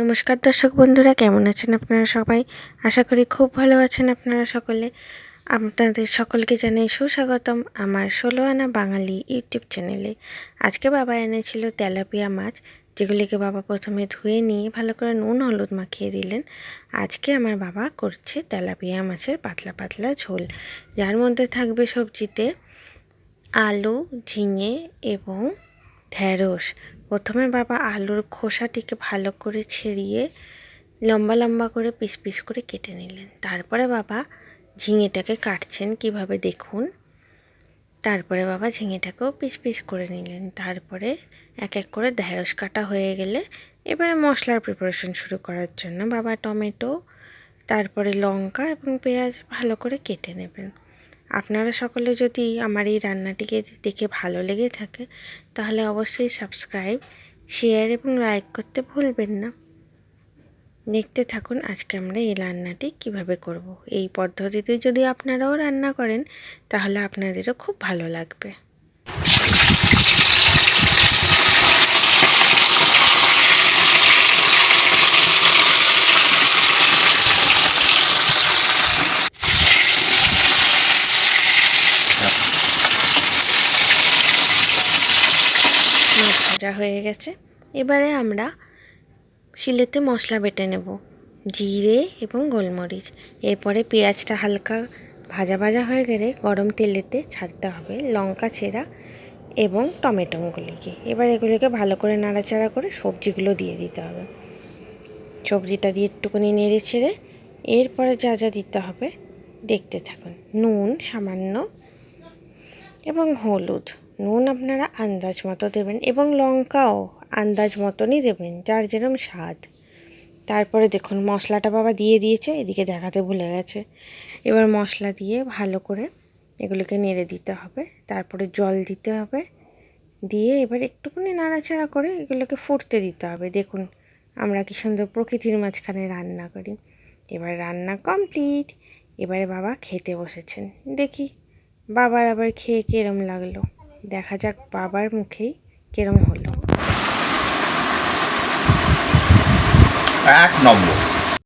নমস্কার দর্শক বন্ধুরা, কেমন আছেন আপনারা সবাই? আশা করি খুব ভালো আছেন আপনারা সকলে। আপনাদের সকলকে জানাই সুস্বাগতম আমার ষোলো আনা বাঙালি ইউটিউব চ্যানেলে। আজকে বাবা এনেছিল তেলাপিয়া মাছ, যেগুলিকে বাবা প্রথমে ধুয়ে নিয়ে ভালো করে নুন হলুদ মাখিয়ে দিলেন। আজকে আমার বাবা করছে তেলাপিয়া মাছের পাতলা পাতলা ঝোল। যার মধ্যে থাকবে সবজিতে আলু, ঝিঙে এবং ঢ্যাঁড়স। প্রথমে বাবা আলুর খোসাটিকে ভালো করে ছেড়িয়ে লম্বা লম্বা করে পিস পিস করে কেটে নিলেন। তারপরে বাবা ঝিঙেটাকে কাটছেন কীভাবে দেখুন। তারপরে বাবা ঝিঙেটাকেও পিস পিস করে নিলেন। তারপরে এক এক করে ঢ্যাঁড়স কাটা হয়ে গেলে এবারে মশলার প্রিপারেশন শুরু করার জন্য বাবা টমেটো, তারপরে লঙ্কা এবং পেঁয়াজ ভালো করে কেটে নেবেন। আপনারা সকলে যদি আমার এই রান্নাটিকে দেখে ভালো লেগে থাকে, তাহলে অবশ্যই সাবস্ক্রাইব শেয়ার এবং লাইক করতে ভুলবেন না দেখতে থাকুন আজকে আমরা এই রান্নাটি কীভাবে করব। এই পদ্ধতিতে যদি আপনারাও রান্না করেন, তাহলে আপনাদেরও খুব ভালো লাগবে মাছ ভাজা হয়ে গেছে। এবারে আমরা শিলেতে মশলা বেটে নেব, জিরে এবং গোলমরিচ। এরপরে পেঁয়াজটা হালকা ভাজা ভাজা হয়ে গেলে গরম তেলেতে ছাড়তে হবে লঙ্কা ছেঁড়া এবং টমেটোগুলিকে এবার এগুলিকে ভালো করে নাড়াচাড়া করে সবজিগুলো দিয়ে দিতে হবে। সবজিটা দিয়ে একটুখানি নেড়ে ছেড়ে এরপরে যা যা দিতে হবে দেখতে থাকুন। নুন সামান্য এবং হলুদ। নুন আপনারা আন্দাজ মতো দেবেন এবং লঙ্কাও আন্দাজ মতনই দেবেন, যার যেরকম স্বাদ। তারপরে দেখুন, মশলাটা বাবা দিয়ে দিয়েছে, এদিকে দেখাতে ভুলে গেছে। এবার মশলা দিয়ে ভালো করে এগুলোকে নেড়ে দিতে হবে, তারপরে জল দিতে হবে। দিয়ে এবার একটুখানি নাড়াচাড়া করে এগুলোকে ফুটতে দিতে হবে। দেখুন, আমরা কি সুন্দর প্রকৃতির মাঝখানে রান্না করি। এবার রান্না কমপ্লিট। এবারে বাবা খেতে বসেছেন। দেখি, বাবার আবার খেয়ে কিরম লাগল। দেখা যাক বাবার মুখেই কেরম হলো। এক নম্বর।